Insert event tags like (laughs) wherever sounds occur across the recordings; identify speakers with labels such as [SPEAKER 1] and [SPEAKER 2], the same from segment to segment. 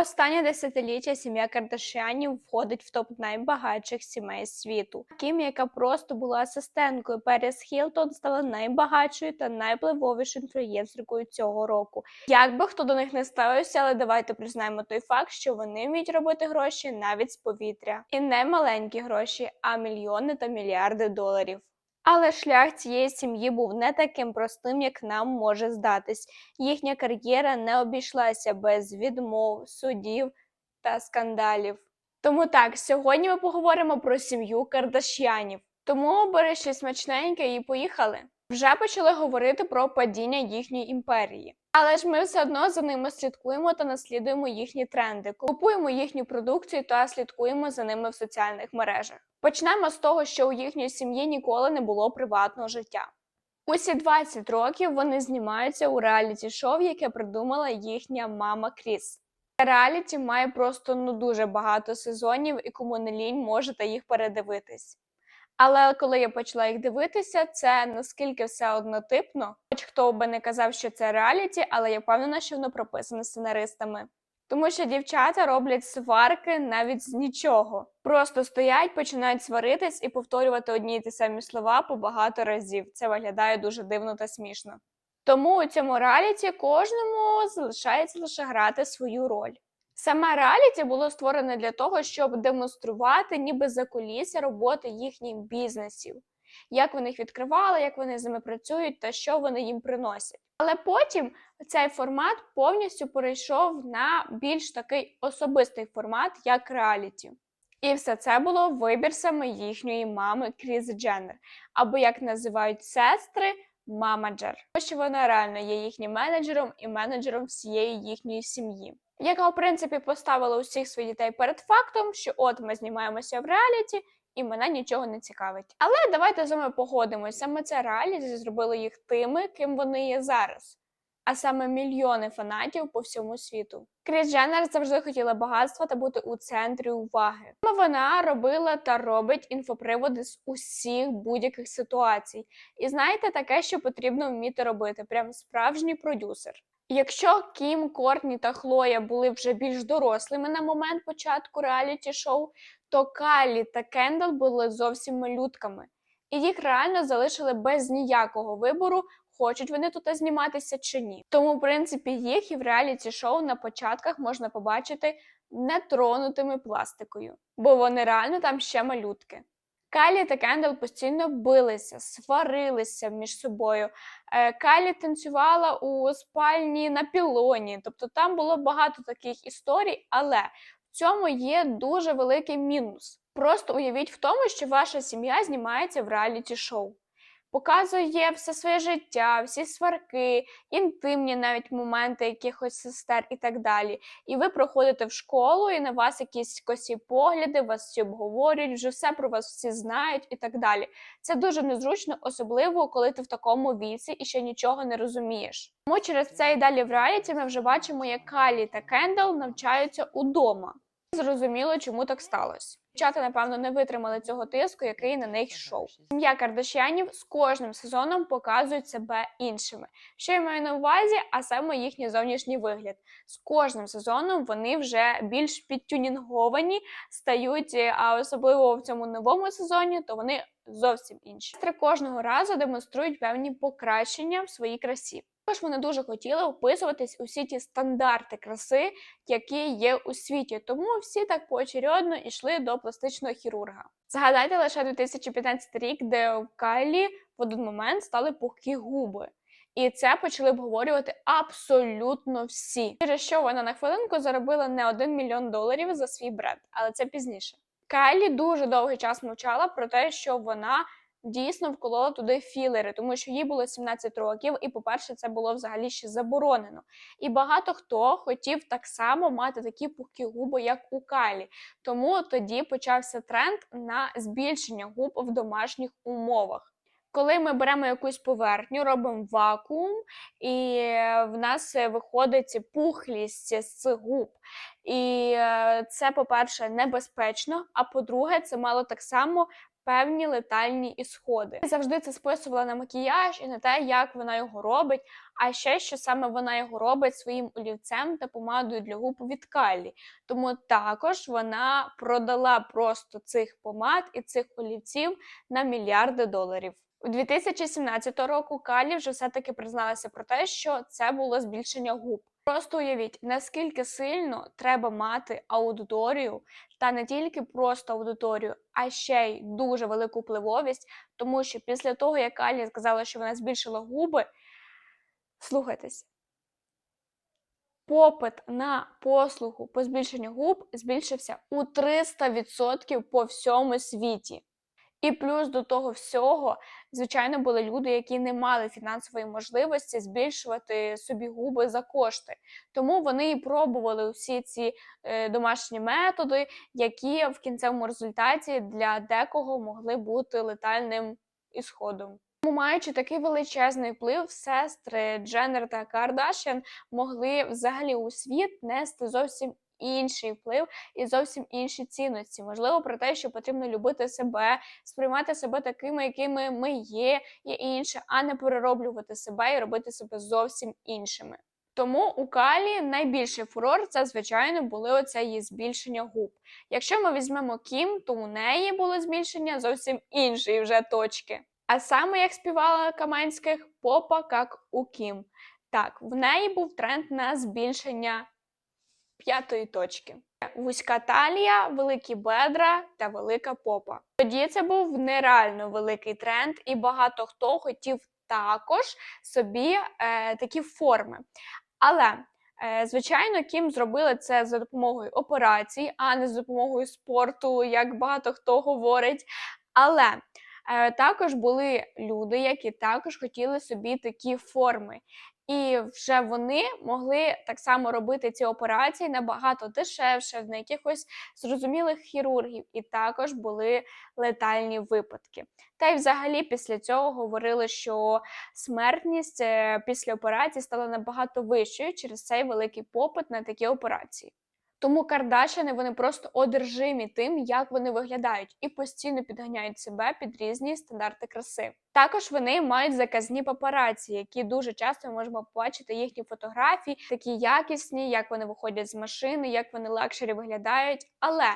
[SPEAKER 1] Останнє десятиліття сім'я Кардашіанів входить в топ найбагатших сімей світу. Кім, яка просто була асистенткою Перес Хілтон, стала найбагатшою та найвпливовішою інфлюєнсеркою цього року. Як би хто до них не ставився, але давайте признаємо той факт, що вони вміють робити гроші навіть з повітря, і не маленькі гроші, а мільйони та мільярди доларів. Але шлях цієї сім'ї був не таким простим, як нам може здатись. Їхня кар'єра не обійшлася без відмов, судів та скандалів. Тому так, сьогодні ми поговоримо про сім'ю Кардаш'янів. Тому бери щось смачненьке і поїхали. Вже почали говорити про падіння їхньої імперії. Але ж ми все одно за ними слідкуємо та наслідуємо їхні тренди, купуємо їхню продукцію та слідкуємо за ними в соціальних мережах. Почнемо з того, що у їхньої сім'ї ніколи не було приватного життя. Усі 20 років вони знімаються у реаліті-шоу, яке придумала їхня мама Кріс. Реаліті має просто ну дуже багато сезонів, і кому не лінь, можете їх передивитись. Але коли я почала їх дивитися, це наскільки все однотипно. Хоч хто би не казав, що це реаліті, але я впевнена, що воно прописане сценаристами. Тому що дівчата роблять сварки навіть з нічого. Просто стоять, починають сваритись і повторювати одні й ті самі слова по багато разів. Це виглядає дуже дивно та смішно. Тому у цьому реаліті кожному залишається лише грати свою роль. Саме реаліті було створене для того, щоб демонструвати ніби за закулісся роботи їхніх бізнесів, як вони їх відкривали, як вони з ними працюють та що вони їм приносять. Але потім цей формат повністю перейшов на більш такий особистий формат, як реаліті. І все це було вибір саме їхньої мами Кріс Дженнер, або як називають сестри, мамаджер. Що вона реально є їхнім менеджером і менеджером всієї їхньої сім'ї яка, в принципі, поставила усіх своїх дітей перед фактом, що от ми знімаємося в реаліті, і мене нічого не цікавить. Але давайте з вами погодимось, саме це реаліті зробило їх тими, ким вони є зараз. А саме мільйони фанатів по всьому світу. Кріс Дженнер завжди хотіла багатства та бути у центрі уваги. Саме вона робила та робить інфоприводи з усіх будь-яких ситуацій. І знаєте, таке, що потрібно вміти робити, прям справжній продюсер. Якщо Кім, Кортні та Хлоя були вже більш дорослими на момент початку реаліті шоу, то Калі та Кендал були зовсім малютками, і їх реально залишили без ніякого вибору, хочуть вони тут зніматися чи ні. Тому, в принципі, їх і в реаліті шоу на початках можна побачити нетронутими пластикою, бо вони реально там ще малютки. Калі та Кендал постійно билися, сварилися між собою. Е, Калі танцювала у спальні на пілоні. Тобто там було багато таких історій, але в цьому є дуже великий мінус. Просто уявіть в тому, що ваша сім'я знімається в реаліті шоу показує все своє життя, всі сварки, інтимні навіть моменти якихось сестер і так далі. І ви проходите в школу, і на вас якісь косі погляди, вас всі обговорюють, вже все про вас всі знають і так далі. Це дуже незручно, особливо коли ти в такому віці і ще нічого не розумієш. Тому через це і далі в реаліті ми вже бачимо, як Калі та Кендал навчаються удома. Зрозуміло, чому так сталося. Дівчата, напевно, не витримали цього тиску, який на них йшов. Сім'я Кардашянів з кожним сезоном показують себе іншими. Що я маю на увазі, а саме їхній зовнішній вигляд. З кожним сезоном вони вже більш підтюнінговані стають, а особливо в цьому новому сезоні, то вони зовсім інші. Сестри кожного разу демонструють певні покращення в своїй красі. Також вони дуже хотіли вписуватись у всі ті стандарти краси, які є у світі. Тому всі так поочередно йшли до пластичного хірурга. Згадайте лише 2015 рік, де в Кайлі в один момент стали пухкі губи. І це почали обговорювати абсолютно всі. Через що вона на хвилинку заробила не один мільйон доларів за свій бренд, але це пізніше. Кайлі дуже довгий час мовчала про те, що вона дійсно вколола туди філери, тому що їй було 17 років, і, по-перше, це було взагалі ще заборонено. І багато хто хотів так само мати такі пухкі губи, як у Кайлі. Тому тоді почався тренд на збільшення губ в домашніх умовах. Коли ми беремо якусь поверхню, робимо вакуум, і в нас виходить пухлість з губ. І це, по-перше, небезпечно. А по-друге, це мало так само певні летальні ісходи. Завжди це списувала на макіяж і на те, як вона його робить. А ще що саме вона його робить своїм олівцем та помадою для губ від Калі. Тому також вона продала просто цих помад і цих олівців на мільярди доларів. У 2017 року Калі вже все-таки призналася про те, що це було збільшення губ. Просто уявіть, наскільки сильно треба мати аудиторію, та не тільки просто аудиторію, а ще й дуже велику впливовість, тому що після того, як Калі сказала, що вона збільшила губи, слухайтесь, попит на послугу по збільшенню губ збільшився у 300% по всьому світі. І плюс до того всього, звичайно, були люди, які не мали фінансової можливості збільшувати собі губи за кошти. Тому вони і пробували всі ці е, домашні методи, які в кінцевому результаті для декого могли бути летальним ісходом. Тому, маючи такий величезний вплив, сестри Дженнер та Кардашян могли взагалі у світ нести зовсім інший вплив і зовсім інші цінності. Можливо, про те, що потрібно любити себе, сприймати себе такими, якими ми є, і інше, а не перероблювати себе і робити себе зовсім іншими. Тому у Калі найбільший фурор це, звичайно, були оце її збільшення губ. Якщо ми візьмемо Кім, то у неї було збільшення зовсім іншої вже точки. А саме як співала Каменських попа, як у Кім. Так, в неї був тренд на збільшення п'ятої точки. Вузька талія, великі бедра та велика попа. Тоді це був нереально великий тренд, і багато хто хотів також собі е, такі форми. Але, е, звичайно, Кім зробили це за допомогою операцій, а не за допомогою спорту, як багато хто говорить. Але також були люди, які також хотіли собі такі форми. І вже вони могли так само робити ці операції набагато дешевше, в якихось зрозумілих хірургів, і також були летальні випадки. Та й взагалі після цього говорили, що смертність е, після операції стала набагато вищою через цей великий попит на такі операції. Тому Кардашини вони просто одержимі тим, як вони виглядають, і постійно підганяють себе під різні стандарти краси. Також вони мають заказні папараці, які дуже часто ми можемо побачити їхні фотографії, такі якісні, як вони виходять з машини, як вони лакшері виглядають. Але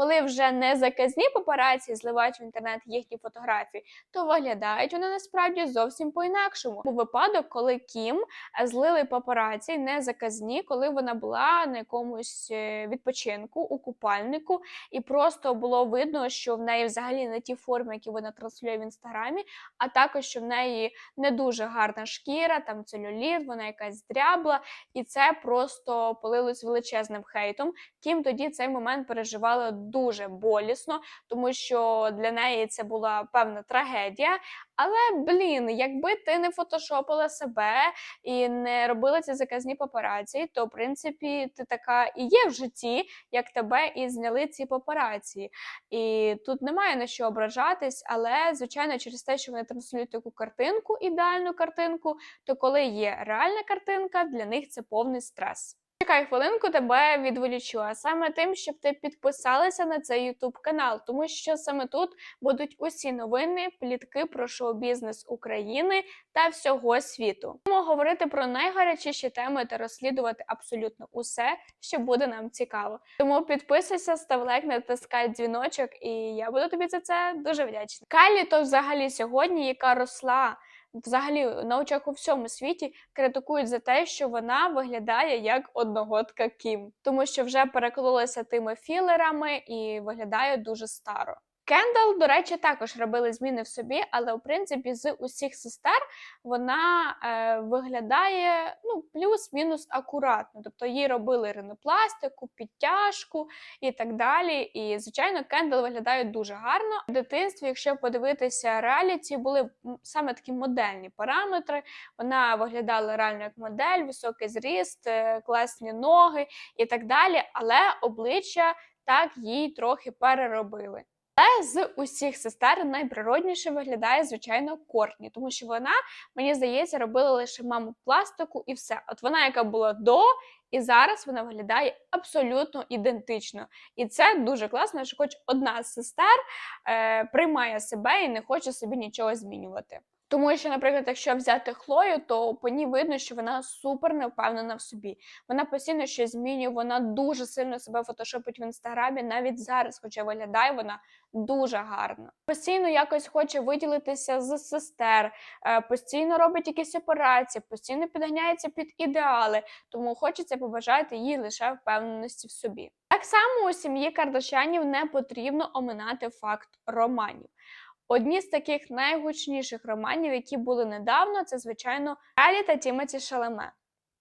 [SPEAKER 1] коли вже не заказні папараці зливають в інтернет їхні фотографії, то виглядають вони насправді зовсім по-інакшому. Був випадок, коли Кім злили папараці не заказні, коли вона була на якомусь е, відпочинку у купальнику, і просто було видно, що в неї взагалі не ті форми, які вона транслює в інстаграмі, а також що в неї не дуже гарна шкіра, там целюліт, вона якась дрябла, і це просто полилось величезним хейтом. Кім тоді цей момент переживала дуже болісно, тому що для неї це була певна трагедія. Але блін, якби ти не фотошопила себе і не робила ці заказні папараці, то в принципі ти така і є в житті, як тебе і зняли ці папараці. І тут немає на що ображатись, але звичайно, через те, що вони транслюють таку картинку, ідеальну картинку, то коли є реальна картинка, для них це повний стрес. Чекай хвилинку, тебе відволічу, а саме тим, щоб ти підписалася на цей YouTube канал, тому що саме тут будуть усі новини, плітки про шоу-бізнес України та всього світу. Будемо говорити про найгарячіші теми та розслідувати абсолютно усе, що буде нам цікаво. Тому підписуйся, став лайк, натискай дзвіночок, і я буду тобі за це дуже вдячна. Кайлі то взагалі сьогодні, яка росла взагалі на очах у всьому світі критикують за те, що вона виглядає як одногодка Кім, тому що вже перекололася тими філерами і виглядає дуже старо. Кендал, до речі, також робили зміни в собі, але в принципі з усіх сестер вона е, виглядає ну, плюс-мінус акуратно. Тобто їй робили ринопластику, підтяжку і так далі. І, звичайно, Кендал виглядає дуже гарно. В дитинстві, якщо подивитися реаліті, були саме такі модельні параметри. Вона виглядала реально як модель, високий зріст, е, класні ноги і так далі. Але обличчя так їй трохи переробили. Але з усіх сестер найприродніше виглядає, звичайно, Кортні, тому що вона, мені здається, робила лише маму пластику і все. От вона, яка була до, І зараз вона виглядає абсолютно ідентично. І це дуже класно, що хоч одна з сестер е, приймає себе і не хоче собі нічого змінювати. Тому що, наприклад, якщо взяти Хлою, то по ній видно, що вона супер не впевнена в собі. Вона постійно щось змінює, вона дуже сильно себе фотошопить в інстаграмі, навіть зараз, хоча виглядає вона дуже гарно. Постійно якось хоче виділитися з сестер, е, постійно робить якісь операції, постійно підганяється під ідеали, тому хочеться побажати їй лише впевненості в собі. Так само у сім'ї Кардашянів не потрібно оминати факт романів. Одні з таких найгучніших романів, які були недавно, це, звичайно, Кайлі та Тімоті Шалеме.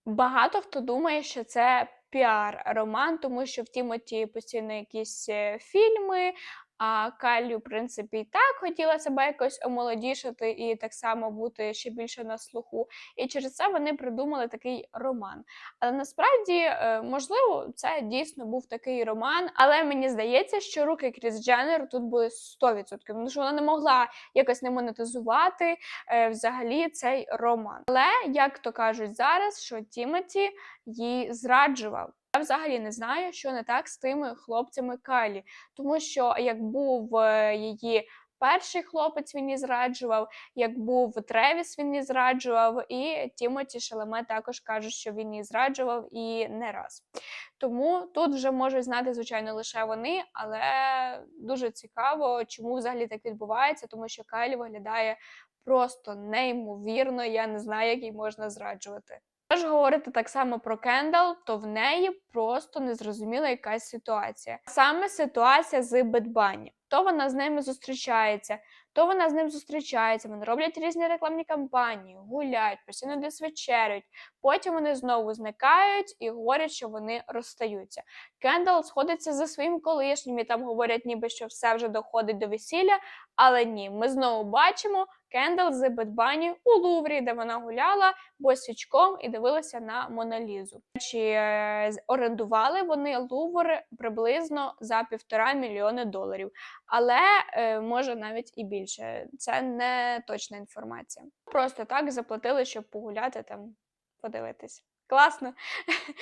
[SPEAKER 1] Багато хто думає, що це піар-роман, тому що в Тімоті постійно якісь е, фільми, а Кайлі, в принципі, і так хотіла себе якось омолодішати і так само бути ще більше на слуху. І через це вони придумали такий роман. Але насправді, е, можливо, це дійсно був такий роман, але мені здається, що руки Кріс Дженнер тут були 100%, тому що вона не могла якось не монетизувати е, взагалі цей роман. Але як то кажуть зараз, що Тімоті їй зраджував. Я взагалі не знаю, що не так з тими хлопцями Кайлі, тому що як був е, її перший хлопець, він її зраджував, як був Тревіс, він її зраджував, і Тімоті Шалеме також каже, що він її зраджував і не раз. Тому тут вже можуть знати, звичайно, лише вони, але дуже цікаво, чому взагалі так відбувається, тому що Кайлі виглядає просто неймовірно. Я не знаю, як її можна зраджувати. Тож говорити так само про Кендал, то в неї просто незрозуміла якась ситуація. Саме ситуація з Бетбані. То вона з ними зустрічається, то вона з ним зустрічається. Вони роблять різні рекламні кампанії, гуляють, постійно десь вечеряють. Потім вони знову зникають і говорять, що вони розстаються. Кендал сходиться за своїм колишнім і там говорять, ніби що все вже доходить до весілля. Але ні, ми знову бачимо Кендал з Бетбані у Луврі, де вона гуляла босічком і дивилася на Моналізу. Чи е, орендували вони Лувр приблизно за півтора мільйони доларів, але е, може навіть і більше. Це не точна інформація. Просто так заплатили, щоб погуляти там, подивитись. Класно.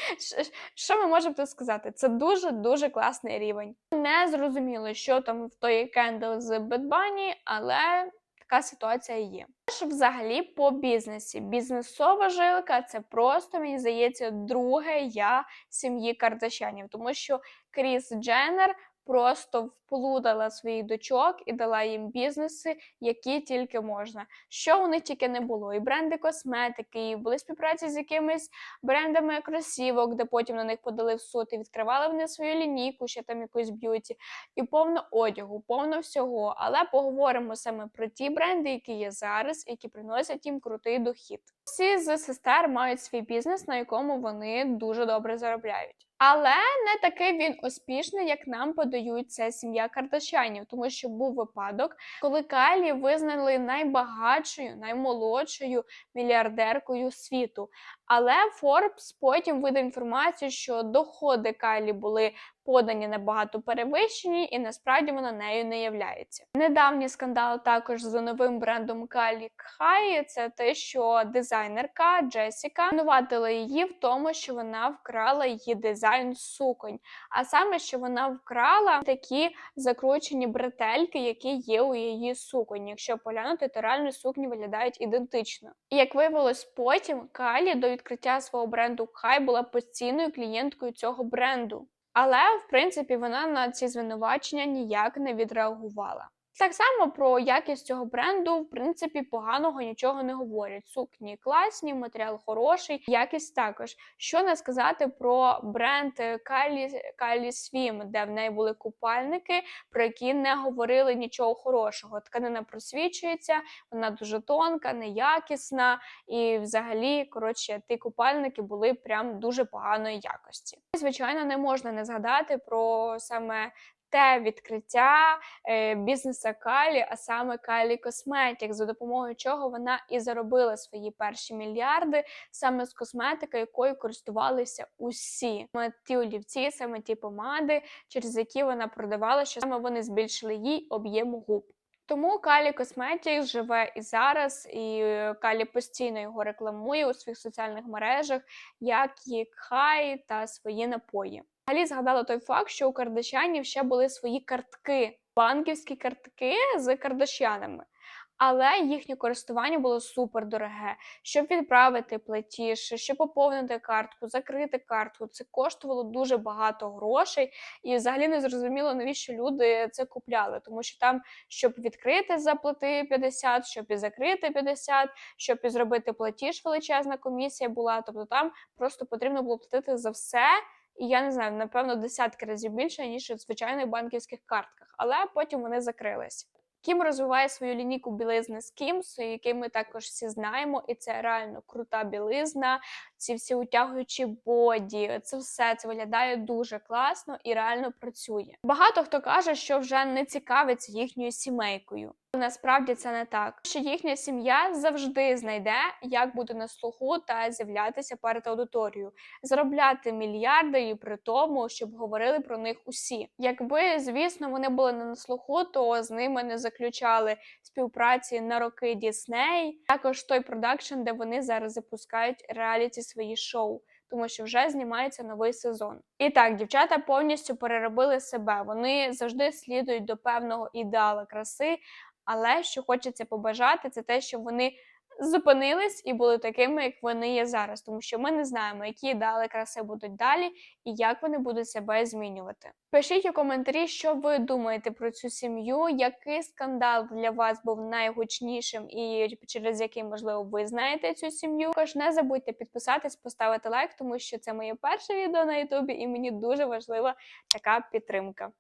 [SPEAKER 1] (laughs) Що ми можемо тут сказати? Це дуже-дуже класний рівень. Не зрозуміло, що там в той кендл з Бетбані, але така ситуація є. Що взагалі по бізнесі. Бізнесова жилка це просто, мені здається, друге я сім'ї Кардашянів, тому що Кріс Дженнер просто вплутала своїх дочок і дала їм бізнеси, які тільки можна. Що у них тільки не було. І бренди косметики, і були співпраці з якимись брендами кросівок, де потім на них подали в суд, і відкривали вони свою лінійку, ще там якусь б'юті, і повно одягу, повно всього. Але поговоримо саме про ті бренди, які є зараз, які приносять їм крутий дохід. Всі з сестер мають свій бізнес, на якому вони дуже добре заробляють. Але не такий він успішний, як нам подають ця сім'я Кардашянів, тому що був випадок, коли Кайлі визнали найбагатшою, наймолодшою мільярдеркою світу. Але Форбс потім видав інформацію, що доходи Кайлі були подані набагато перевищені, і насправді вона нею не являється. Недавній скандал також з новим брендом Калі Кхай це те, що дизайнерка Джесіка звинуватила її в тому, що вона вкрала її дизайн суконь. А саме, що вона вкрала такі закручені бретельки, які є у її суконь. Якщо поглянути, то реально сукні виглядають ідентично. І як виявилось потім, Калі до відкриття свого бренду Кхай була постійною клієнткою цього бренду. Але, в принципі, вона на ці звинувачення ніяк не відреагувала. Так само про якість цього бренду, в принципі, поганого нічого не говорять. Сукні класні, матеріал хороший, якість також. Що не сказати про бренд Kylie, Kylie Swim, де в неї були купальники, про які не говорили нічого хорошого. Тканина просвічується, вона дуже тонка, неякісна, і взагалі, коротше, ті купальники були прям дуже поганої якості. Звичайно, не можна не згадати про саме те відкриття е, бізнеса Калі, а саме Калі Косметік, за допомогою чого вона і заробила свої перші мільярди саме з косметики, якою користувалися усі саме ті олівці, саме ті помади, через які вона продавала, що саме вони збільшили їй об'єм губ. Тому Калі Cosmetics живе і зараз, і Калі постійно його рекламує у своїх соціальних мережах, як і хай та свої напої. Взагалі згадала той факт, що у Кардашянів ще були свої картки, банківські картки з кардашянами. Але їхнє користування було супер дороге. Щоб відправити платіж, щоб поповнити картку, закрити картку, це коштувало дуже багато грошей, і взагалі не зрозуміло, навіщо люди це купляли, тому що там, щоб відкрити, заплати 50, щоб і закрити 50, щоб і зробити платіж, величезна комісія була. Тобто там просто потрібно було платити за все. І я не знаю, напевно, десятки разів більше, ніж у звичайних банківських картках, але потім вони закрились. Кім розвиває свою лінійку білизни з Кімс, який ми також всі знаємо, і це реально крута білизна. Ці всі утягуючі боді, це все це виглядає дуже класно і реально працює. Багато хто каже, що вже не цікавиться їхньою сімейкою. Насправді це не так. Що їхня сім'я завжди знайде, як бути на слуху та з'являтися перед аудиторією, заробляти мільярди і при тому, щоб говорили про них усі. Якби звісно вони були не на слуху, то з ними не заключали співпраці на роки Дісней. Також той продакшн, де вони зараз запускають реаліті свої шоу. Тому що вже знімається новий сезон. І так, дівчата повністю переробили себе. Вони завжди слідують до певного ідеала краси, але що хочеться побажати, це те, що вони зупинились і були такими, як вони є зараз, тому що ми не знаємо, які ідеали краси будуть далі і як вони будуть себе змінювати. Пишіть у коментарі, що ви думаєте про цю сім'ю, який скандал для вас був найгучнішим і через який, можливо, ви знаєте цю сім'ю. Також не забудьте підписатись, поставити лайк, тому що це моє перше відео на Ютубі, і мені дуже важлива така підтримка.